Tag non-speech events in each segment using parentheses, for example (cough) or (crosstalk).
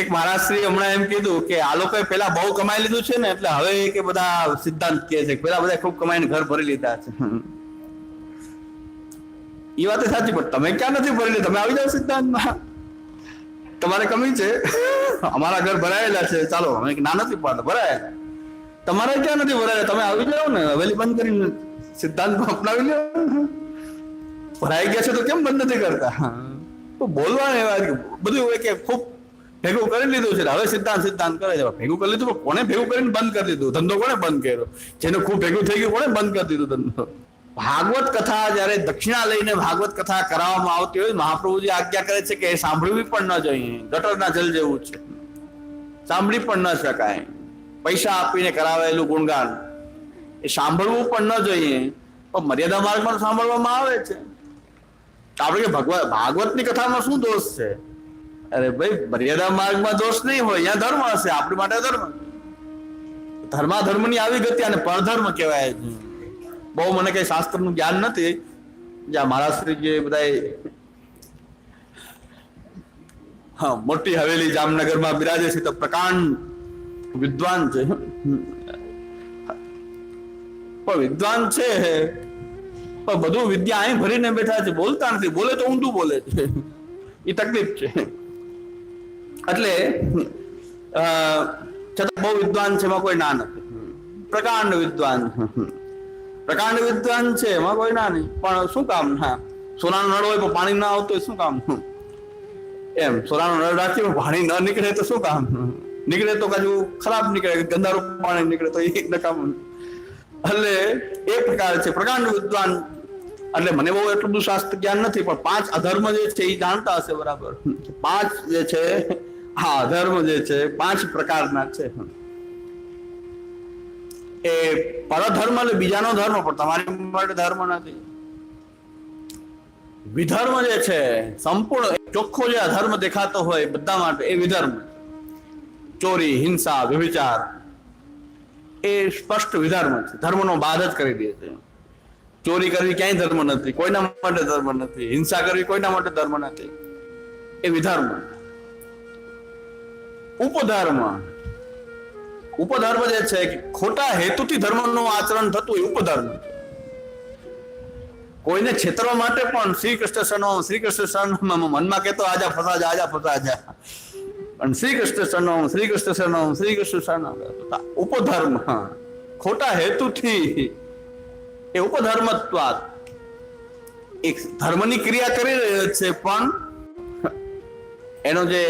એક મહારાષ્ટ્રી હમણાં એમ કીધું કે આ લોકોએ પેલા બહુ કમાઈ લીધું છે ને, એટલે હવે કે બધા સિદ્ધાંત કે છે પેલા બધા ખૂબ કમાઈને ઘર ભરી લીધા છે. એ વાત સાચી, પણ તમે ક્યાં નથી ભરી લીધા? તમે આવી જાઓ સિદ્ધાંતમાં. તમારે કમી છે. અમારા ઘર ભરાયેલા છે. ચાલો, અમે ના નથી પાડતા ભરાયેલા. તમારે ક્યાં નથી ભરાયેલા? તમે આવી જાઓ ને, હવેલી બંધ કરીને સિદ્ધાંતમાં અપનાવી લો ભરાઈ ગયા છે તો કેમ બંધ નથી કરતા? તો બોલવાની વાત બધું હોય કે ખૂબ ભેગું કરી લીધું છે. હવે સિદ્ધાંત સિદ્ધાંત કરે છે. ભેગું કરી લીધું, પણ કોને ભેગું કરીને બંધ કરી દીધું? ધંધો કોને બંધ કર્યો? જેને ખૂબ ભેગું થઈ ગયું કોને બંધ કરી દીધું ધંધો? ભાગવત કથા જ્યારે દક્ષિણા લઈને ભાગવત કથા કરાવવામાં આવતી હોય, મહાપ્રભુજી આજ્ઞા કરે છે કે એ સાંભળવી પણ ન જોઈએ. ગટરના જલ જેવું છે. સાંભળી પણ ન શકાય. પૈસા આપીને કરાવેલું ગુણગાન. એ સાંભળવું પણ ન જોઈએ. પણ મર્યાદા માર્ગમાં સાંભળવામાં આવે છે. આપણે કે ભગવાન ભાગવતની કથામાં શું દોષ છે? અરે ભાઈ, મર્યાદા માર્ગમાં દોષ નહીં હોય ત્યાં ધર્મ હશે, આપણી માટે ધર્મ. ધર્મા, ધર્મની આવી ગતિ અને પરધર્મ કહેવાય બહુ મને કઈ શાસ્ત્રનું જ્ઞાન નથી. જ્યાં મહારાષ્ટ્રી જે બધા હા, મોટી હવેલી જામનગરમાં બિરાજે છે તો પ્રકાંડ વિદ્વાન છે. પણ વિદ્વાન છે. પણ બધું વિદ્યા અહીં ભરીને બેઠા છે, બોલતા નથી. બોલે તો ઊંધું બોલે છે. એ તકલીફ છે. એટલે છતાં બહુ વિદ્વાન છે, એમાં કોઈ ના નથી. પ્રકાંડ વિદ્વાન. પ્રકાંડ વિદ્વાન છે, એમાં કોઈ ના નહીં પણ શું કામ? ના સોનાનો નળ હોય પણ પાણી ના આવતું શું કામ? એમ, સોનાનો નળ રાખી પણ ન નીકળે તો શું કામ? નીકળે તો કાજુ ખરાબ નીકળે ગંદારું પાણી નીકળે તો એ નકામું. એટલે એ પ્રકાર છે, પ્રકાંડ વિદ્વાન. એટલે મને બહુ એટલું બધું શાસ્ત્ર જ્ઞાન નથી, પણ પાંચ અધર્મ જે છે, એ જાણતા હશે બરાબર. પાંચ જે છે હા ધર્મ જે છે, પાંચ પ્રકારના છે. એ પરધર્મ એટલે બીજાનો ધર્મ, પણ તમારી માટે ધર્મ નથી. વિધર્મ જે છે, સંપૂર્ણ ચોખ્ખો જે અધર્મ દેખાતો હોય બધા માટે એ વિધર્મ. ચોરી, હિંસા વ્યભિચાર એ સ્પષ્ટ વિધર્મ છે. ધર્મનો બાદ જ કરી દે છે. ચોરી કરવી ક્યાંય ધર્મ નથી, કોઈના માટે ધર્મ નથી, હિંસા કરવી કોઈના માટે ધર્મ નથી. એ વિધર્મ. ઉપધર્મ. ઉપધર્મ જે છે ખોટા હેતુથી ધર્મનું આચરણ થતું એ ઉપધર્મ. કોઈને છેતરવા માટે પણ શ્રી કૃષ્ણ શરણો શ્રી કૃષ્ણ શરણો મનમાં કહેતો, આજા ફસા જા આજા ફસા જા પણ શ્રી કૃષ્ણ શરણો શ્રી કૃષ્ણ શરણો. શ્રી કૃષ્ણ શરણો ઉપધર્મ ખોટા હેતુથી એ ઉપધર્મત્વાદ. એક ધર્મની ક્રિયા કરી રહ્યો છે, પણ એનો જે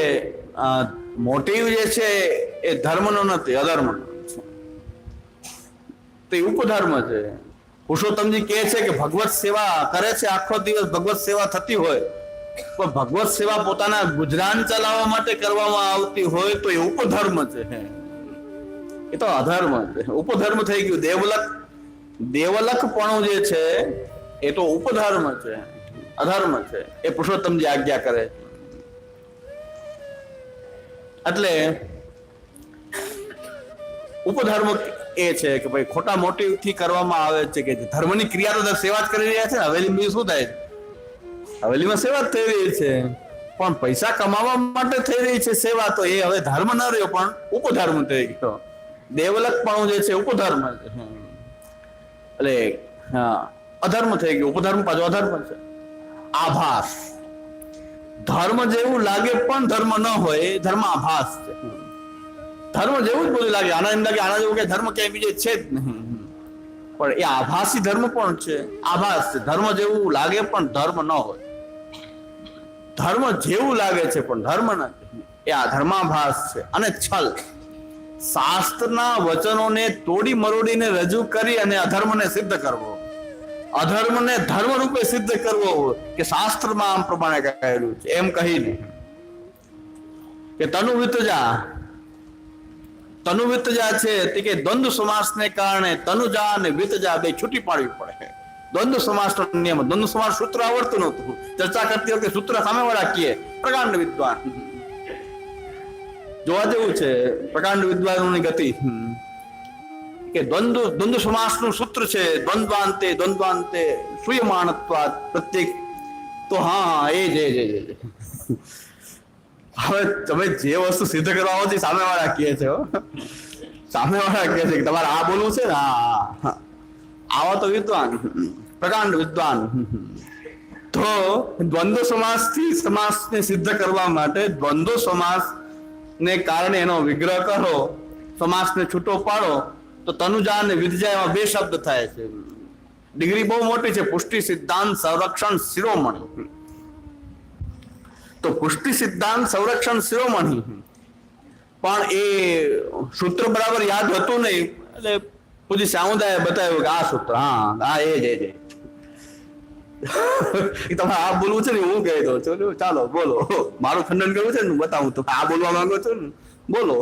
મોટિવ જે છે એ ધર્મનો નથી, અધર્મનો. તો એ ઉપધર્મ છે. પુરુષોત્તમજી કહે છે કે ભગવત સેવા કરે છે, આખો દિવસ ભગવત સેવા થતી હોય. પણ ભગવત સેવા પોતાના ગુજરાન ચલાવવા માટે કરવામાં આવતી હોય તો એ ઉપધર્મ છે. એ તો અધર્મ છે. ઉપધર્મ થઈ ગયું. દેવલક, દેવલકપણું જે છે એ તો ઉપધર્મ છે. અધર્મ છે. એ પુરુષોત્તમજી આજ્ઞા કરે છે. એટલે ઉપધર્મ એ છે કે ભાઈ ખોટા મોટિવથી કરવામાં આવે છે કે ધર્મની ક્રિયા તો સેવા જ કરી રહ્યા છે હવેલી શું થાય? હવેલીમાં સેવા જ થઈ રહી છે. પણ પૈસા કમાવા માટે થઈ રહી છે સેવા તો એ હવે ધર્મ ન રહ્યો, પણ ઉપધર્મ થઈ ગયો. દેવલકપણું જે છે ઉપધર્મ એટલે, હા, અધર્મ થઈ ગયો. ઉપધર્મ પાછો અધર્મ છે. આભાસ. ધર્મ જેવું લાગે પણ ધર્મ ન હોય એ ધર્મ આભાસ છે. ધર્મ જેવું જ બધું લાગે. આના એમ લાગે આના જેવું કે ધર્મ ક્યાંય બીજે છે જ નહીં. પણ એ આભાસી ધર્મ પણ છે. આભાસ છે. ધર્મ જેવું લાગે પણ ધર્મ ન હોય. ધર્મ જેવું લાગે છે પણ ધર્મ નથી એ આ ધર્માભાસ છે. અને છલ. શાસ્ત્રના વચનોને તોડી મરોડીને રજૂ કરી અને અધર્મને સિદ્ધ કરવો. અધર્મને ધર્મ રૂપે સિદ્ધ કરવો કે શાસ્ત્રમાં આમ પ્રમાણે કહેલું છે. એમ કહીને કે તનુ વિતજા તનુ વિતજા છે તે કે દ્વંદ સમાસને કારણે તનુજા અને વિતજા બે છૂટી પાડવી પડે દ્વંદ સમાસનો નિયમ, દ્વંદ સમાસ સૂત્ર આવડતું નહોતું. ચર્ચા કરતી વખતે સૂત્ર સામે વાળા કીએ પ્રકાંડ વિદ્વાન. જોવા જેવું છે, પ્રકાંડ વિદ્વાનોની ગતિ. કે દ્વંદ્વ દ્વંદ્વ સમાસનું સૂત્ર છે દ્વંદ્વાંતે દ્વંદ્વાંતે સુયમાનત્વાદ પ્રત્યેક તો હા એ જ એ જ હવે તમે જે વસ્તુ સિદ્ધ કરવા આવો છો સામેવાળા કહે છે. સામેવાળા કહે છે કે તમારે આ બોલવું છે ને હા આવા તો વિદ્વાન પ્રકાંડ વિદ્વાન તો દ્વંદ્વ સમાસથી સમાસને સિદ્ધ કરવા માટે દ્વંદ્વ સમાસ ને કારણે એનો વિગ્રહ કરો સમાસને છૂટો પાડો તો તનુજા અને વિરજા એમાં બે શબ્દ થાય છે. ડિગ્રી બહુ મોટી છે, પુષ્ટિ સિદ્ધાંત સંરક્ષણ શિરોમણી. તો પુષ્ટિ સિદ્ધાંત સંરક્ષણ શિરોમણી. પણ એ સૂત્ર બરાબર યાદ હતું નહીં. એટલે પૂછી સામુદાય બતાવ્યું કે આ સૂત્ર, હા હા, એ જ એ જ તમારે આ બોલવું છે ને, હું કહી દઉં છું. ચાલો, બોલો. મારું ખંડન કરવું છે ને બતાવું તો આ બોલવા માંગો છો ને, બોલો.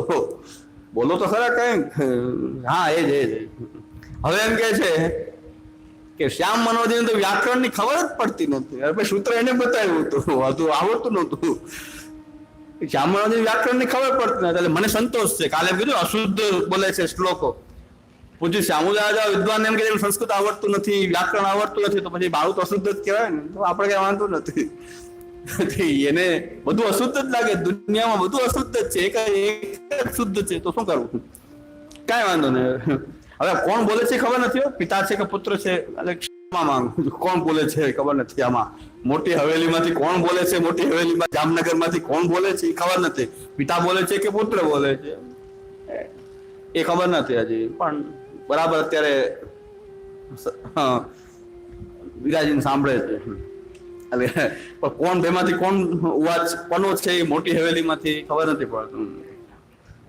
બોલો તો ખરા કઈ હા એ જ એ જ. હવે એમ કે છે કે શ્યામ મનોજને તો વ્યાકરણની ખબર જ પડતી નહોતી. હવે સૂત્ર એને બતાવ્યું હતું. હતું આવડતું નહોતું. શ્યામ મનોજી વ્યાકરણની ખબર પડતી નથી એટલે મને સંતોષ છે. કાલે કીધું અશુદ્ધ બોલે છે શ્લોકો. પૂછ્યું શ્યામુદાદા વિદ્વાન એમ કે સંસ્કૃત આવડતું નથી વ્યાકરણ આવડતું નથી તો પછી બાળું તો અશુદ્ધ જ કહેવાય ને. તો આપણે કઈ વાંધો નથી. (laughs) એને બધું અશુદ્ધ જ લાગે દુનિયામાં બધું અશુદ્ધ જ છે એક જ શુદ્ધ છે તો શું કરવું? કાંઈ વાંધો નહીં. હવે કોણ બોલે છે ખબર નથી પિતા છે કે પુત્ર છે? એટલે ક્ષમા માંગુ કોણ બોલે છે ખબર નથી આમાં. મોટી હવેલીમાંથી કોણ બોલે છે? મોટી હવેલીમાં જામનગરમાંથી કોણ બોલે છે? એ ખબર નથી. પિતા બોલે છે કે પુત્ર બોલે છે? એ ખબર નથી હજી. પણ બરાબર અત્યારે હા, વિરાજીને સાંભળે છે. પણ કોણ બેમાંથી કોણ વાત કોનો છે એ મોટી હવેલીમાંથી ખબર નથી પડતું.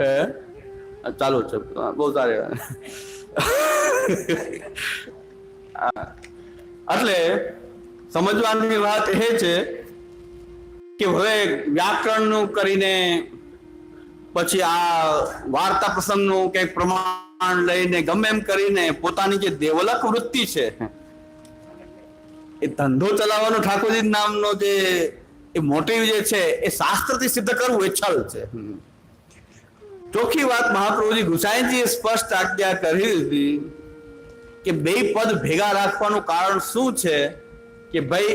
હે? ચાલુ છે. બહુ સારી. એટલે સમજવાની વાત એ છે કે હવે વ્યાકરણનું કરીને પછી આ વાર્તા પ્રસંગનું કંઈક પ્રમાણ લઈને ગમે એમ કરીને પોતાની જે દેવલક વૃત્તિ છે એ ધંધો ચલાવવાનો ઠાકોરજી નામનો જે એ મોટિવ જે છે, એ શાસ્ત્રથી સિદ્ધ કરવું એ છલ છે. ચોખ્ખી વાત મહાપ્રભુજી ગુસાઈજીએ સ્પષ્ટ આજ્ઞા કરી દીધી કે બે પદ ભેગા રાખવાનું કારણ શું છે કે ભાઈ,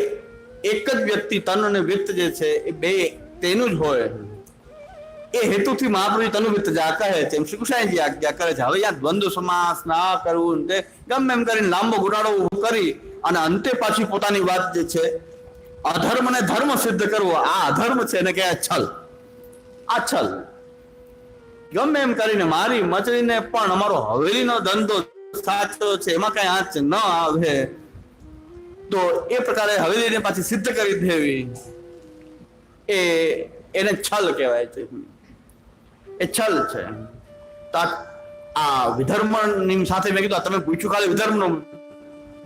એક જ વ્યક્તિ તન અને વિત્ત જે છે, એ બે તેનું જ હોય. એ હેતુથી મહાપ્રભુ તનુવિત્ત જા કહે છે. એમ શ્રી કૃષ્ણજી આજ્ઞા કરે છે. હવે યા દ્વંદ્વ સમાસ ના કરવું ગમે એમ કરીને લાંબો ઊભો કરી અને અંતે પાછી પોતાની વાત જે છે, અધર્મ ને ધર્મ સિદ્ધ કરવો, આ અધર્મ છે એને કહેવાય છલ. આ છલ. ગમે એમ કરીને મારી મચડીને પણ અમારો હવેલીનો ધંધો સાચો છે, એમાં કઈ આંચ ન આવે. તો એ પ્રકારે હવેલીને પાછી સિદ્ધ કરી દેવી. એ, એને છલ કહેવાય છે. એ છલ છે. આ- વિધર્મ વિધર્મની સાથે મેં કીધું તમે પૂછ્યું ખાલી વિધર્મનો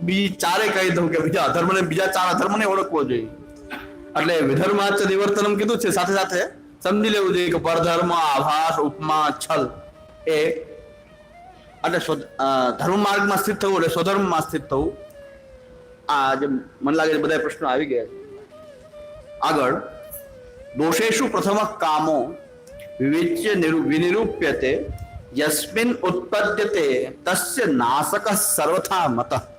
બીજી ચારે કહી દઉં કે બીજા અધર્મ ને બીજા ચાર અધર્મને ઓળખવો જોઈએ. એટલે વિધર્માચ નિવર્તનમ કીધું છે સાથે સાથે સમજી લેવું જોઈએ કે પરધર્મ આભાસ ઉપમા છલ એ એટલે સ્વ- અ, ધર્મ માર્ગમાં સ્થિત થવું એટલે સ્વધર્મમાં સ્થિત થવું. આ જે મને લાગે છે બધા પ્રશ્નો આવી ગયા છે. આગળ દોષેશુ પ્રથમ કામો વિવેચ્ય નિરુ- વિનિરૂપ્યતે યસ્મિન ઉત્પદ્યતે તસ્ય નાશક સર્વથા મત.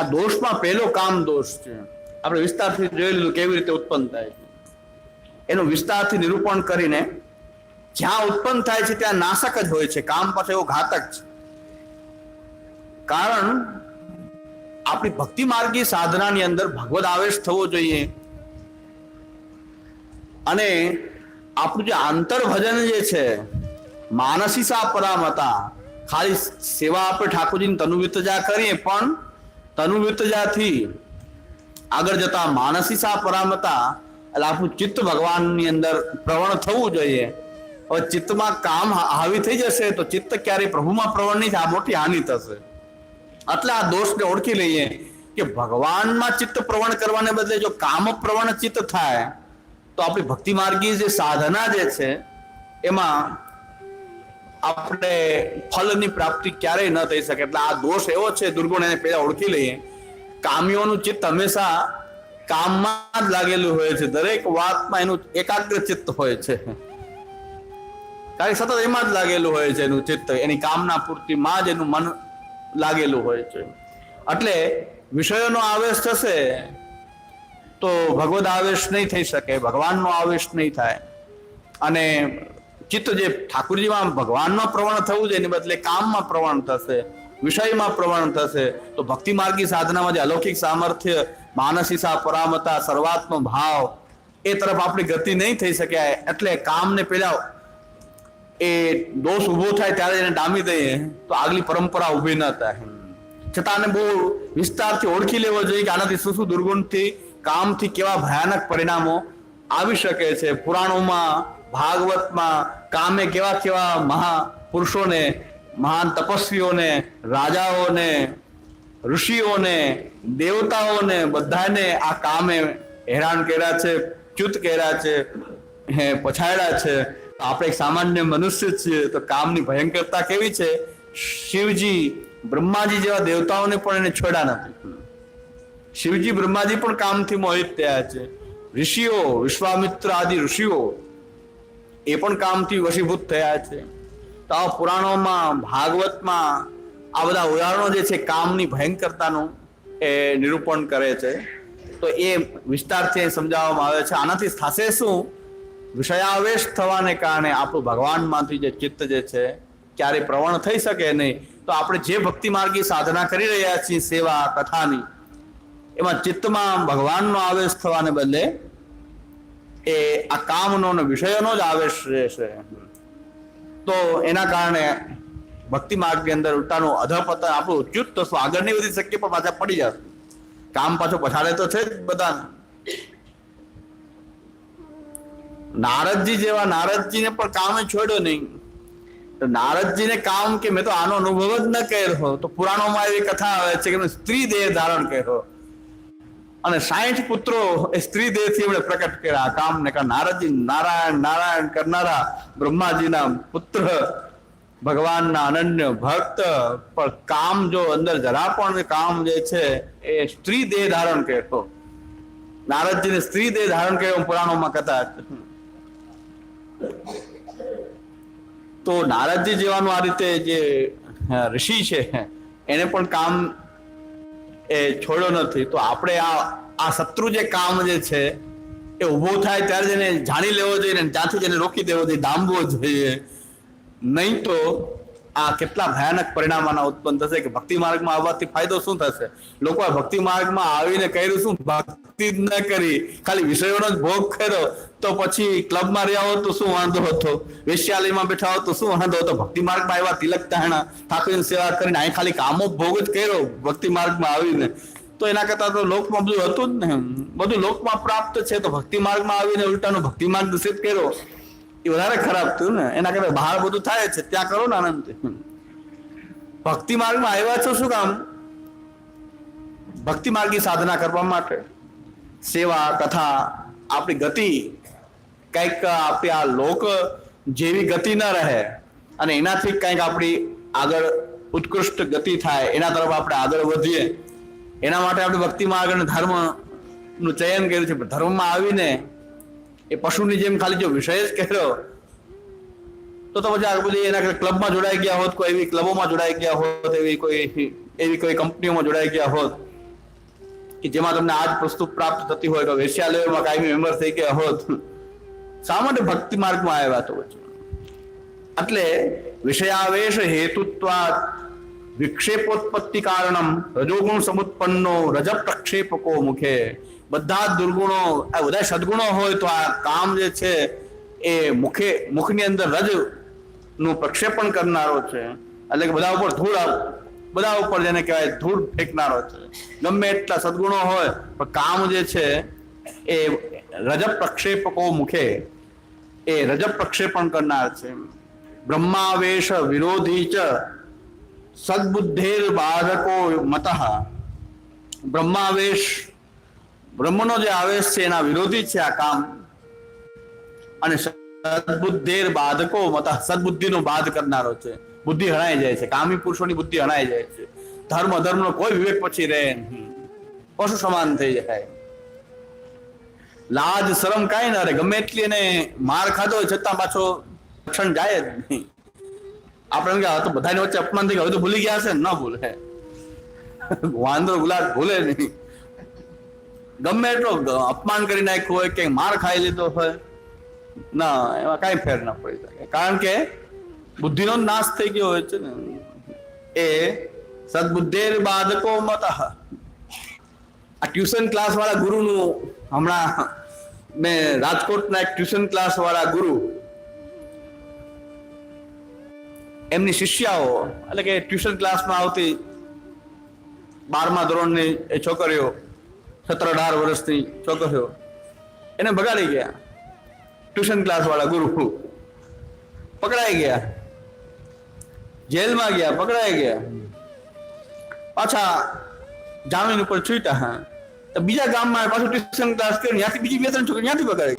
આ દોષમાં પહેલો કામ દોષ છે. આપણે વિસ્તારથી જોઈ લીધું કેવી રીતે ઉત્પન્ન થાય છે. એનું વિસ્તારથી નિરૂપણ કરીને જ્યાં ઉત્પન્ન થાય છે ત્યાં નાશક જ હોય છે. કામ પાસે એવો ઘાતક છે. કારણ આપણી ભક્તિ માર્ગી સાધનાની અંદર ભગવદ આવેશ થવો જોઈએ. અને આપણું જે આંતર ભજન જે છે માનસી સા પરામતા, ખાલી સેવા આપણે ઠાકોરજીની તનુવિતજા કરીએ પણ તનુવિતજાથી આગળ જતા માનસી સા પરામતા એટલે આપણું ચિત્ત ભગવાનની અંદર પ્રવણ થવું જોઈએ હવે ચિત્તમાં કામ હાવી થઈ જશે તો ચિત્ત ક્યારેય પ્રભુમાં પ્રવણ નહીં આ મોટી હાનિ થશે એટલે આ દોષને ઓળખી લઈએ કે ભગવાનમાં ચિત્ત પ્રવણ કરવાને બદલે જો કામ પ્રવણ ચિત્ત થાય તો આપણી ભક્તિ માર્ગી જે સાધના જે છે એમાં આપણે ફલની પ્રાપ્તિ ક્યારેય ન થઈ શકે. એટલે આ દોષ એવો છે, દુર્ગુણ એને પહેલા ઓળખી લઈએ. કામીઓનું ચિત્ત હંમેશા કામમાં જ લાગેલું હોય છે. દરેક વાતમાં એનું એકાગ્ર ચિત્ત હોય છે. કારણ કે સતત એમાં જ લાગેલું હોય છે એનું ચિત્ત. એની કામના પૂર્તિમાં જ એનું મન લાગેલું હોય છે. એટલે વિષયોનો આવેશ થશે તો ભગવદ આવેશ નહીં થઈ શકે. ભગવાનનો આવેશ નહીં થાય. અને ચિત્ત જે ઠાકુરજીમાં ભગવાનમાં પ્રવણ થવું છે, એની બદલે કામમાં પ્રવણ થશે, વિષયમાં પ્રવણ થશે, તો ભક્તિ માર્ગી સાધનામાં જે અલૌકિક સામર્થ્ય, માનસિસા, પરામતા, સર્વાત્મ ભાવ, એ તરફ આપણી ગતિ નહીં થઈ શક્યા, એટલે કામને પેલા એ દોષ ઊભો થાય ત્યારે એને ડામી દઈએ, તો આગલી પરંપરા ઊભી ન થાય. છતાં બહુ વિસ્તારથી ઓળખી લેવો જોઈએ કે આનાથી શું શું દુર્ગુણથી, કામથી કેવા ભયાનક પરિણામો આવી શકે છે. પુરાણોમાં ભાગવતમાં કામે કેવા કેવા મહાપુરુષોને, મહાન તપસ્વીઓને, રાજાઓને, ઋષિઓને, દેવતાઓને બધાને આ કામે હેરાન કર્યા છે, ચ્યુત કર્યા છે, હે, પછાડ્યા છે. આપણે એક સામાન્ય મનુષ્ય છીએ તો કામની ભયંકરતા કેવી છે? શિવજી, બ્રહ્માજી જેવા દેવતાઓને પણ એને છોડ્યા નથી. શિવજી, બ્રહ્માજી પણ કામથી મોહિત થયા છે. ઋષિઓ વિશ્વામિત્ર આદિ ઋષિઓ એ પણ કામથી વશીભૂત થયા છે. તો આ પુરાણોમાં, ભાગવતમાં આ બધા ઉદાહરણો જે છે કામની ભયંકરતાનું એ નિરૂપણ કરે છે. તો એ વિસ્તારથી સમજાવવામાં આવે છે. આનાથી થશે શું? વિષયાવેશ થવાને કારણે આપણું ભગવાનમાંથી જે ચિત્ત જે છે ક્યારે પ્રવણ થઈ શકે નહીં. તો આપણે જે ભક્તિ માર્ગી સાધના કરી રહ્યા છીએ, સેવા, કથાની, એમાં ચિત્તમાં ભગવાનનો આવેશ થવાને બદલે એ આ કામનો અને વિષયનો જ આવેશ રહેશે તો એના કારણે ભક્તિ માર્ગની અંદર ઉલટાનું અધપતન આપણું ઉચ્યુત થશું આગળ નહીં વધી શકીએ પણ પાછા પડી જશે. કામ પાછો પછાડે તો છે જ બધા. નારદજી જેવા નારદજીને પણ કામે છોડ્યો નહીં. તો નારદજીને કામ કે મેં તો આનો અનુભવ જ ન કર્યો. તો પુરાણોમાં એવી કથા આવે છે કે સ્ત્રી દેહ ધારણ કર્યો. અને સાઠ પુત્રો એ સ્ત્રી દેહથી એમણે પ્રકટ કર્યા. કામ ને નારદજી, નારાયણ નારાયણ કરનારા બ્રહ્માજીના પુત્ર, ભગવાનના અનન્ય ભક્ત. પણ કામ જો અંદર જરા પણ કામ જે છે એ સ્ત્રી દેહ ધારણ કર્યો. નારદજીને સ્ત્રી દેહ ધારણ કર્યો પુરાણોમાં કથા તો નારદજી જેવાનું આ રીતે જે ઋષિ છે, એને પણ કામ એ છોડ્યો નથી, તો આપણે આ આ શત્રુ જે કામ જે છે, એ ઊભો થાય ત્યારે જ એને જાણી લેવો જોઈએ અને ત્યાંથી જ એને રોકી દેવો જોઈએ ડામવો જોઈએ. નહીં તો આ કેટલા ભયાનક પરિણામ આના ઉત્પન્ન થશે કે ભક્તિ માર્ગમાં આવવાથી ફાયદો શું થશે? લોકો આ ભક્તિ માર્ગમાં આવીને કર્યું શું? ભક્તિ જ ન કરી. ખાલી વિષયોનો જ ભોગ કર્યો. તો પછી ક્લબમાં રહ્યા હોત તો શું વાંધો હતો? વેશ્યાલયમાં બેઠા હોત તો શું વાંધો હતો? ભક્તિ માર્ગમાં આવ્યા તિલક તાણા ઠાકોરની સેવા કરીને અહીં ખાલી કામો ભોગ જ કર્યો ભક્તિ માર્ગમાં આવીને. તો એના કરતા તો લોકમાં બધું હતું જ ને બધું લોકમાં પ્રાપ્ત છે. તો ભક્તિ માર્ગમાં આવીને ઉલટાનો ભક્તિ માર્ગ દૂષિત કર્યો. એ વધારે ખરાબ થયું ને. એના કરતા બહાર બધું થાય છે. ત્યાં કરો ને આનંદ. ભક્તિ માર્ગમાં આવ્યા છો શું કામ? ભક્તિ માર્ગી સાધના કરવા માટે. સેવા, કથા, આપણી ગતિ, કંઈક આપણી આ લોક જેવી ગતિ ન રહે અને એનાથી કંઈક આપણી આગળ ઉત્કૃષ્ટ ગતિ થાય, એના તરફ આપણે આગળ વધીએ. એના માટે આપણે ભક્તિમાં આગળ ધર્મનું ચયન કર્યું છે. ધર્મમાં આવીને એ પશુની જેમ ખાલી જો વિષય જ કર્યો, તો તો પછી આગળ બધી એના ક્લબમાં જોડાઈ ગયા હોત, કોઈ એવી ક્લબોમાં જોડાઈ ગયા હોત, એવી કોઈ એવી કોઈ કંપનીઓમાં જોડાઈ ગયા હોત. કે જેમાં તમને આજ વસ્તુ પ્રાપ્ત થતી હોય તો વેશ્યાલયોમાં કાયમી મેમ્બર થઈ ગયા હોત શા માટે ભક્તિ માર્ગમાં આવ્યા તો એટલે વિષયાવેશ હેતુત્વાત વિક્ષેપોત્પત્તિ કારણમ, રજોગુણ સમુત્પન્નો રજ પ્રક્ષેપકો મુખે. બધા જ દુર્ગુણો, આ બધા સદગુણો હોય તો આ કામ જે છે એ મુખે, મુખની અંદર રજનું પ્રક્ષેપણ કરનારો છે. એટલે કે બધા ઉપર ધૂળ બધા ઉપર જેને કહેવાય ધૂળ ફેંકનારો છે. ગમે એટલા સદગુણો હોય, પણ કામ જે છે એ રજ પ્રક્ષેપકો મુખે એ રજ પ્રક્ષેપણ કરનાર છે. બ્રહ્માવેશ વિરોધી ચ સદબુદ્ધેર બાધકો મત. બ્રહ્માવેશ, બ્રહ્મનો જે આવેશ છે એના વિરોધી છે આ કામ. અને સદબુદ્ધેર બાધકો મત, સદબુદ્ધિનો બાદ કરનારો છે. બુદ્ધિ હણાઈ જાય છે. કામી પુરુષોની બુદ્ધિ હણાઈ જાય છે. ધર્મ, અધર્મનો કોઈ વિવેક પછી રહે નહીં. પશુ સમાન થઈ જાય. લાજ, શરમ કાંઈ ના રે ગમે એટલી એને માર ખાધો છતાં પાછો રક્ષણ જાય જ નહીં. આપણે એમ કે તો બધાની વચ્ચે અપમાન થઈ ગયા. હવે તો ભૂલી ગયા હશે ને. ભૂલે. વાંદરો ગુલાટ ભૂલે નહીં. ગમે એટલો અપમાન કરી નાખ્યું હોય કે માર ખાઈ લીધો હોય, ના, એમાં કાંઈ ફેર ના પડી શકે. કારણ કે બુદ્ધિનો નાશ થઈ ગયો હોય છે ને, એ સદબુદ્ધેર બાધકો મત. આ ટ્યુશન ક્લાસ વાળા ગુરુનું હમણાં મેં રાજકોટના એક ટ્યુશન ક્લાસ વાળા ગુરુ, એમની શિષ્યાઓ, એટલે કે ટ્યુશન ક્લાસમાં આવતી બારમા ધોરણની એ છોકરીઓ, સત્તર અઢાર વર્ષની છોકરીઓ, એને બગાડી ગયા. ટ્યુશન ક્લાસ વાળા ગુરુ પકડાઈ ગયા. જેલમાં ગયા, પકડાઈ ગયા. પાછા જામીન ઉપર છૂટ્યા, હા. તો બીજા ગામમાં પાછું ટ્યુશન ક્લાસ કર્યું, ત્યાંથી બીજી બે ત્રણ છોકરી ત્યાંથી પકડાઈ?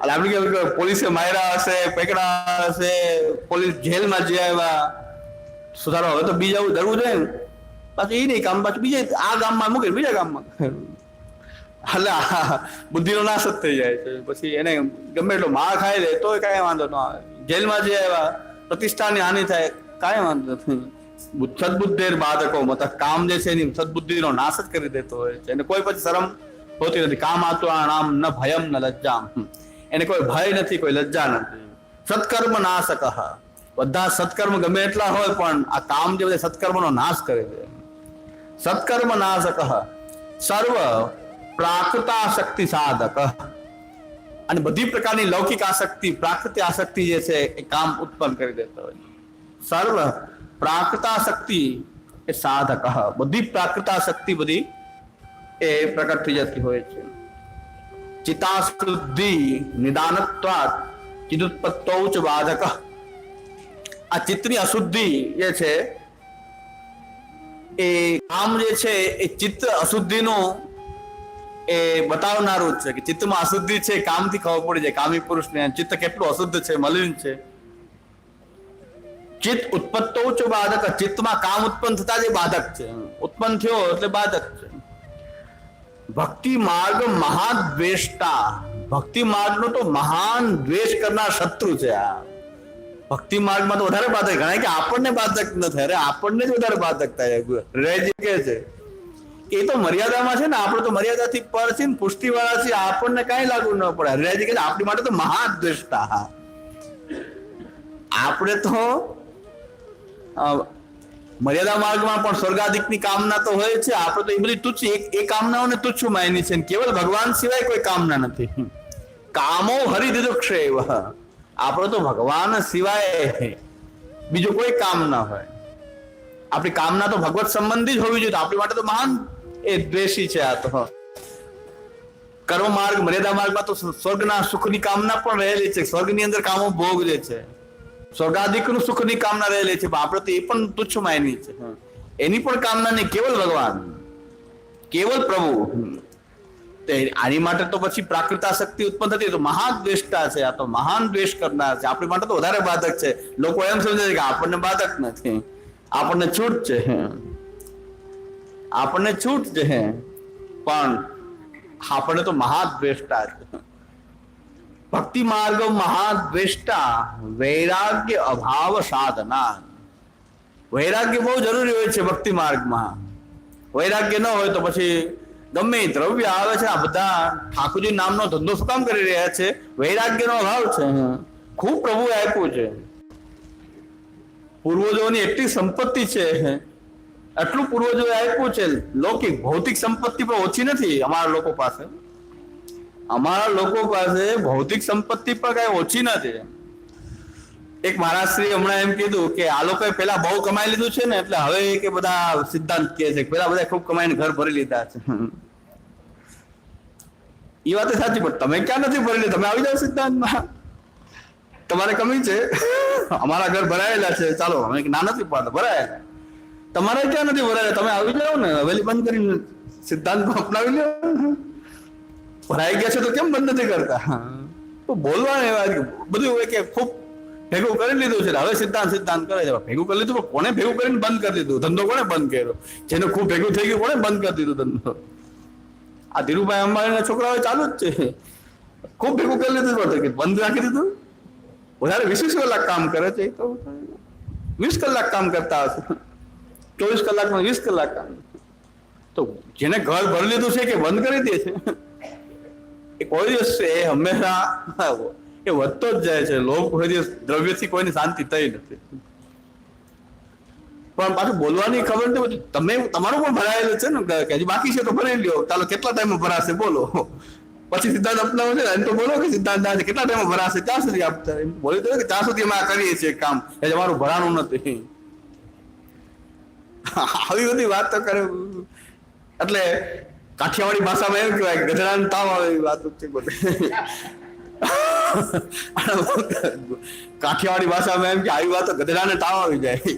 એટલે આપણે કે પોલીસે માર્યા હશે પકડા હશે, પોલીસ જેલમાં જે આવ્યા. સુધારો, હવે તો બીજા ધરવું જોઈએ ને. પાછું એ નહીં, કામ પાછું બીજે, આ ગામમાં મૂકે બીજા ગામમાં. એટલે બુદ્ધિનો નાશ જ થઈ જાય છે. પછી એને ગમે એટલો માર ખાઈ લે, તોય કાંઈ વાંધો ન આવે. જેલમાં જે આવ્યા પ્રતિષ્ઠાની હાનિ થાય, કાંઈ વાંધો નથી. સદબુદ્ધિર બાધકો, મતલબ કામ જે છે એની સદબુદ્ધિનો નાશ જ કરી દેતો હોય છે. એને કોઈ પછી શરમ હોતી નથી. કામ આતો નામ ન ભયમ ન લજ્જામ. એને કોઈ ભય નથી, કોઈ લજ્જા નથી. સત્કર્મ નાશક. બધા સત્કર્મ ગમે એટલા હોય પણ આ કામ જે બધા સત્કર્મનો નાશ કરી દે સત્કર્મ નાશક. સર્વ પ્રાકૃતા શક્તિ સાધક. અને બધી પ્રકારની લૌકિક આસક્તિ, પ્રાકૃતિક આસક્તિ જે છે એ કામ ઉત્પન્ન કરી દેતો હોય. સર્વ પ્રાકૃતા શક્તિ એ સાધક. બધી પ્રાકૃતા શક્તિ બધી એ પ્રકટ થઈ જતી હોય છે. ચિતા શુદ્ધિ નિદાનત્વાત ચિદુત્પત્તૌ ચ બાધક. આ ચિત્તની અશુદ્ધિ જે છે એ કામ જે છે એ ચિત્ત અશુદ્ધિનું એ બતાવનારું જ છે કે ચિત્તમાં અશુદ્ધિ છે, કામથી ખબર પડી જાય, કામી પુરુષને ચિત્ત કેટલું અશુદ્ધ છે, મલિન છે. ચિત્ત ઉત્પત્તો ચ બાધક ચિત્તમાં કામ ઉત્પન્ન થતા જે બાધક છે. ઉત્પન્ન થયો એટલે બાધક છે. ભક્તિ માર્ગ મહાદ્વેષ્ટા ભક્તિ માર્ગનો તો મહાન દ્વેષ કરનાર શત્રુ છે આ. ભક્તિ માર્ગમાં તો વધારે બાધક ગણાય કે આપણને બાધક ન થાય આપણને જ વધારે બાધક થાય રેજી કે છે. એ તો મર્યાદામાં છે ને, આપણે તો મર્યાદાથી પર છે ને પુષ્ટિ વાળા છે આપણને કાંઈ લાગુ ન પડે. રેજી કે આપણી માટે તો મહાદ્વેષ્ટા આપણે તો મર્યાદા માર્ગમાં પણ સ્વર્ગાધિકની કામના તો હોય છે, આપણે તો એ બધી તુચ્છ, એ કામનાઓને તુચ્છ માયની છે કેવલ ભગવાન સિવાય કોઈ કામના નથી. કામો હરિદિદુક્ષેવ આપણે તો ભગવાન સિવાય બીજું કોઈ કામ ના હોય. આપણી કામના તો ભગવત સંબંધી જ હોવી જોઈએ આપણી માટે તો મહાન એ દ્વેષી છે આ તો. કર્મ માર્ગ મર્યાદા માર્ગમાં તો સ્વર્ગના સુખની કામના પણ રહેલી છે. સ્વર્ગની અંદર કામો ભોગ જે છે. સ્વર્ગાધિકનું સુખની કામના રહેલી છે. પણ આપણે તો એ પણ તુચ્છ માયની છે. એની પણ કામના નહીં. કેવલ ભગવાન. કેવલ પ્રભુ. તે આની માટે તો પછી પ્રાકૃતા શક્તિ ઉત્પન્ન થતી તો મહાન દ્વેષતા છે. આ તો મહાન દ્વેષ કરનાર છે. આપણી માટે તો વધારે બાધક છે. લોકો એમ સમજે છે કે આપણને બાધક નથી. આપણને છૂટ છે. આપણને છૂટ છે પણ આપણને તો મહાદ્વેષ્ટા છે ભક્તિ માર્ગ મહાદ્વેષ્ટા, વૈરાગ્ય અભાવ સાધના. વૈરાગ્ય બહુ જરૂરી હોય છે ભક્તિ માર્ગમાં. વૈરાગ્ય ન હોય તો પછી ગમે દ્રવ્ય આવે છે, આ બધા ઠાકોરજી નામનો ધંધો શું કામ કરી રહ્યા છે? વૈરાગ્યનો અભાવ છે. ખૂબ પ્રભુએ આપ્યું છે. પૂર્વજોની એટલી સંપત્તિ છે એટલું પૂર્વજોએ આપ્યું છે. લૌકિક, ભૌતિક સંપત્તિ પણ ઓછી નથી અમારા લોકો પાસે. અમારા લોકો પાસે ભૌતિક સંપત્તિ પણ કઈ ઓછી નથી. એક મહારાજશ્રી હમણાં એમ કીધું કે આ લોકોએ પેલા બહુ કમાઈ લીધું છે ને, એટલે હવે કે બધા સિદ્ધાંત કહે છે કે પેલા બધા ખૂબ કમાઈને ઘર ભરી લીધા છે. એ વાત સાચી, પણ તમે ક્યાં નથી ભરેલી? તમે આવી જાઓ સિદ્ધાંતમાં. તમારે કમી છે? અમારા ઘર ભરાયેલા છે. ચાલો, અમે ના નથી પાડતા ભરાયેલા. તમારે ક્યાં નથી ભરાયેલા તમે આવી જાઓ ને હવેલી બંધ કરીને સિદ્ધાંતમાં અપનાવી લો ભરાઈ ગયા છે તો કેમ બંધ નથી કરતા? તો બોલવાનું એવા કે બધું હોય કે ખૂબ ભેગું કરી લીધું છે. હવે સિદ્ધાંત સિદ્ધાંત કરે છે. ભેગું કરી લીધું, પણ કોને ભેગું કરીને બંધ કરી દીધું? ધંધો કોને બંધ કર્યો? જેને ખૂબ ભેગું થઈ ગયું કોને બંધ કરી દીધું ધંધો? આ ધીરુભાઈ અંબાણીના છોકરાઓ ચાલુ જ છે. ખૂબ ભેગું કરી લીધું પણ કે બંધ રાખી દીધું? વધારે વીસ વીસ કલાક કામ કરે છે એ તો. વીસ કલાક કામ કરતા હશે. ચોવીસ કલાકમાં વીસ કલાક. તો જેને ઘર ભરી લીધું છે કે બંધ કરી દે છે? એ કોઈ દિવસ એ હંમેશા એ વધતો જ જાય છે. લોભ કોઈ દિવસ દ્રવ્યથી કોઈની શાંતિ થઈ નથી. પણ પાછું બોલવાની ખબર નથી. તમે, તમારું પણ ભરાયેલું છે ને? કે હજી બાકી છે તો ભરાઈ લ્યો. ચાલો, કેટલા ટાઈમમાં ભરાશે? બોલો. પછી સિદ્ધાંત અપનાવો છે એમ તો બોલો કે સિદ્ધાંત કેટલા ટાઈમમાં ભરાશે? ત્યાં સુધી આપતા. બોલી દો કે ત્યાં સુધી અમે આ કરીએ છીએ કામ. એ અમારું ભરાણું નથી. આવી બધી વાત તો કરે. એટલે કાઠિયાવાડી ભાષામાં એમ કહેવાય ગધેડાને તાવ આવે એવી વાત છે કાઠિયાવાડી ભાષામાં એમ કે આવી વાતો ગધેડાને તાવ આવી જાય.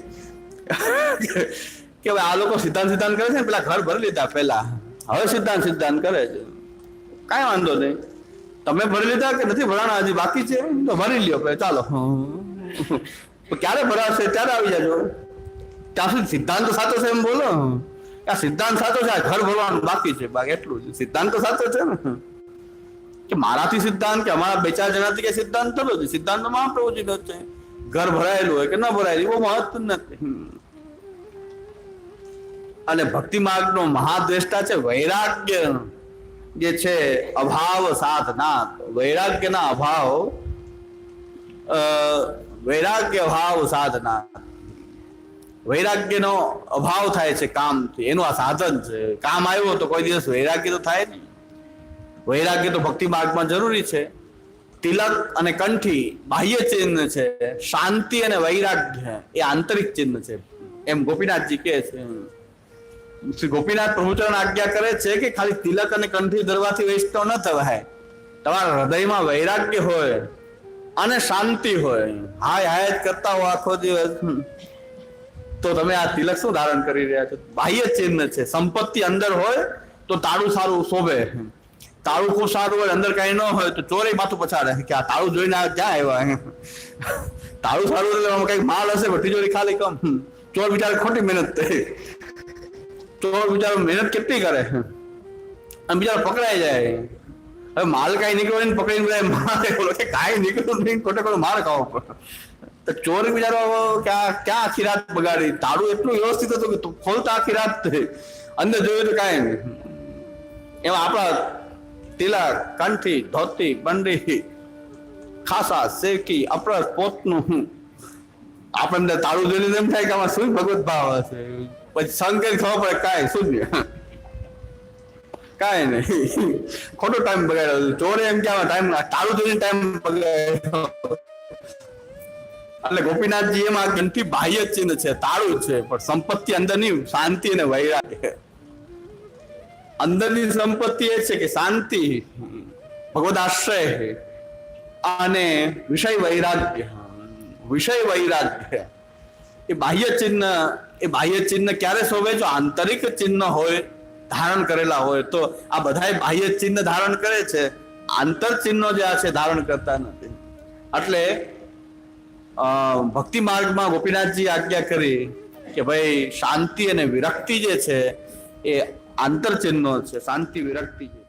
કે ભાઈ આ લોકો સિદ્ધાંત સિદ્ધાંત કરે છે ને, પેલા ઘર ભરી લીધા પેલા હવે સિદ્ધાંત સિદ્ધાંત કરે છે. કાંઈ વાંધો નહીં. તમે ભરી લીધા કે નથી ભરાણા હજી બાકી છે? તો ભરી લ્યો ચાલો. ક્યારે ભરાશે? ત્યારે આવી જાજો. ત્યાં સુધી સિદ્ધાંત સાચો છે એમ બોલો. આ સિદ્ધાંત સાચો છે આ ઘર ભરવાનું બાકી છે. બાકી એટલું જ. સિદ્ધાંત તો સાચો છે ને. કે મારાથી સિદ્ધાંત કે અમારા બે ચાર જણાથી કે સિદ્ધાંત થતો નથી સિદ્ધાંત તો મહાપ્રભુજી નો છે ઘર ભરાયેલું હોય કે ન ભરાયેલું બહુ મહત્વ નથી. અને ભક્તિ માર્ગનો મહાદ્રેષ્ટા છે વૈરાગ્ય. જે છે અભાવ સાધના વૈરાગ્યના અભાવ અ, વૈરાગ્ય અભાવ સાધના વૈરાગ્યનો અભાવ થાય છે કામથી. એનું આ સાધન છે. કામ આવ્યો તો કોઈ દિવસ વૈરાગ્ય તો થાય નહીં. વૈરાગ્ય તો ભક્તિ માર્ગમાં જરૂરી છે. તિલક અને કંઠી બાહ્ય ચિહ્ન છે. શાંતિ અને વૈરાગ્ય એ આંતરિક ચિહ્ન છે. એમ ગોપીનાથજી કહે છે. શ્રી ગોપીનાથ પ્રભુચરણ આજ્ઞા કરે છે કે ખાલી તિલક અને કંઠી ધરવાથી વૈષ્ણવ ન થવાય. તમારા હૃદયમાં વૈરાગ્ય હોય અને શાંતિ હોય. હાય હાય કરતા હો આખો દિવસ. તો તમે આ તિલક શું ધારણ કરી રહ્યા છો? બાહ્ય ચિહ્ન છે. સંપત્તિ અંદર હોય તો તાળું સારું શોભે. તાળું ખૂબ સારું હોય, અંદર કઈ ન હોય તો ચોરે માથું પછાડે. કે આ તાળું જોઈને આ ક્યાં આવ્યા. તાળું સારું એટલે આમાં કંઈક માલ હશે, પણ તિજોરી ખાલી કમ ચોર બિચારે ખોટી મહેનત થઈ ચોર બિચારો મહેનત કેટલી કરે? અને બિચારો પકડાઈ જાય. હવે માલ કાંઈ નીકળ્યો ને પકડીને બધા મારે કે કાંઈ નીકળ્યું નહીં, ખોટે ખોટો માર ખાવો પડે. તો ચોર બિચારો ક્યાં ક્યાં આખી રાત બગાડી? તાળું એટલું વ્યવસ્થિત હતું કે ખોલતા આખી રાત અંદર જોયું તો કાંઈ નહીં. એમાં આપણા તિલક કંઠી, ધોતી, બંડી, ખાસા શેકી અપરસ પોતનું આપણને તાળું જોઈને એમ થાય કે આમાં શું ભગવત ભાવ હશે? પછી સંકેત ખબર પડે કાંઈ શૂન્ય. કાંઈ નહીં. ખોટો ટાઈમ બગાડ્યો. ચોરે એમ કે ટાઈમ તાળું જોઈને ટાઈમ બગાડ્યો. એટલે ગોપીનાથજી એમાં ગંઠી બાહ્ય ચિહ્ન છે, તાળું છે, પણ સંપત્તિ અંદરની શાંતિ અને વૈરાગ્ય. અંદરની સંપત્તિ એ છે કે શાંતિ, ભગવદ આશ્રય અને વિષય વૈરાગ્ય. વિષય વૈરાગ્ય. એ બાહ્ય ચિહ્ન, એ બાહ્ય ચિહ્ન ક્યારે શોભે જો આંતરિક ચિહ્ન હોય, ધારણ કરેલા હોય, તો આ બધા બાહ્ય ચિહ્ન ધારણ કરે છે. આંતર ચિહ્નો જે આ છે, ધારણ કરતા નથી. એટલે ભક્તિ માર્ગમાં ગોપીનાથજી આજ્ઞા કરી કે ભાઈ શાંતિ અને વિરક્તિ જે છે એ આંતરચિહ્નો છે, શાંતિ વિરક્તિ છે.